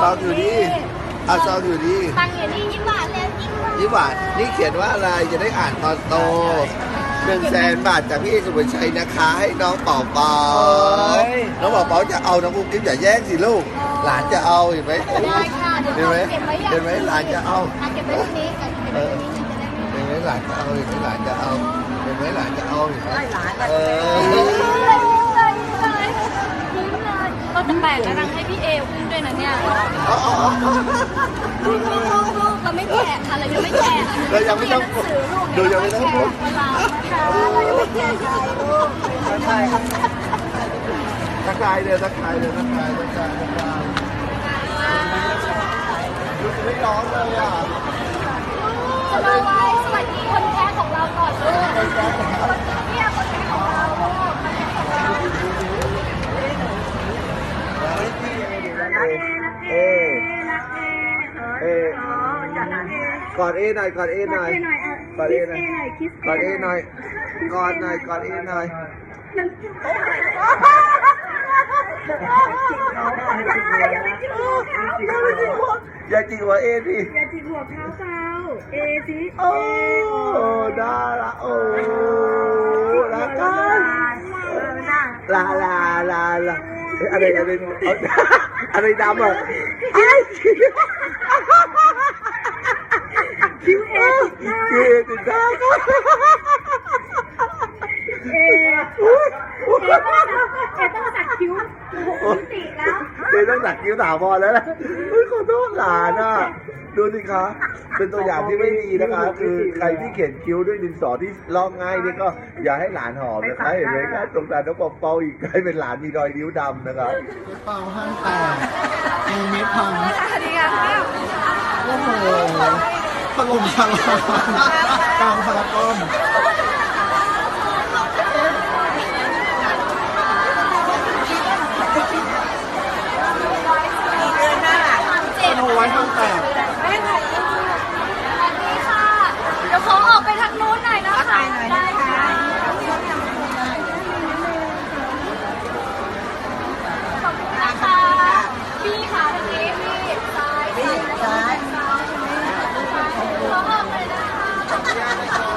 ซองอยู่นี่เอาซองอยู่นี่ตังค์อยู่นี่ยิ้มหวานแล้วยิ้มหวานนี่หวานนี่เขียนว่าอะไรจะได้อ่านตอนโตหนึ่งแสนบาทจากพี่สุภชัยนะคะ ให้น้องเป่าเป่าน้องเป่าเป่าจะเอาน้องกุ๊กกิ๊บอย่าแย่งสิลูก หลานจะเอาเห็นไหมได้ค่ะเดี๋ยวเห็นไหมเก็บไว้เห็นไหมหลานจะเอาอะเก็บไว้ตรงนี้เก็บไว้ตรงนี้จะได้ไม่เห็นไหมหลานจะเอาเห็นไหมหลานจะเอาเห็นไหมหลานจะเอาเห็นไหมเอยิ้มอเลยยิ้มเลยยิ้มเลยยิ้มเลยเราจะ แบ่งกำลังให้พี่เออุ้มด้วยนะเนี่ยเอาเอาเอาลูกลูกลูกลูกเราไม่แก่ค่ะเรายังไม่แก่เรายังไม่ต้องดูยังไม่ต้องพูดเวลานะคะเรายังไม่แก่ใจลูกทักทายทักทายเลยทักทายเลยทักทายทักทายทักทายดูจะไม่ร้องเลยอะสโนไวท์สวัสดีคนแพ้ของเราก่อนลูกคนแพ้ของเราเนี่ยคนแพ้ของเราลูก เอเอ เอ กอดเอหน่อย กอดเอหน่อย กอดเอหน่อย กอดเอหน่อย กอดหน่อย กอดเอหน่อยอย่าจิกหัวเอพี่อย่าจิกหัวเท้าเปล่าเอสิโอ้ดาละโอ้ละกันลาลาลาลา อะไรอะไรอะไรดำอะไอ้คิวเอติดดาเอเอต้องสักคิ้วหกมิติแล้วเดี๋ยวต้องสักคิ้วถาวพอแล้วนะขอโทษหลานอะ ดูสิคะ เป็นตัวอย่างที่ไม่ดีนะคะ คือใครที่เขียนคิ้วด้วยดินสอที่ลอกง่ายนี่ก็อย่าให้หลานหอมนะคะเห็นไหมคะสงสารน้องปอเปาอีกให้เป็นหลานมีรอยนิ้วดำนะคะเป่าห้างแตกเอเมทพังสวัสดีค่ะโอ้โหถล่มพลากลางพารากอน Obrigada, então.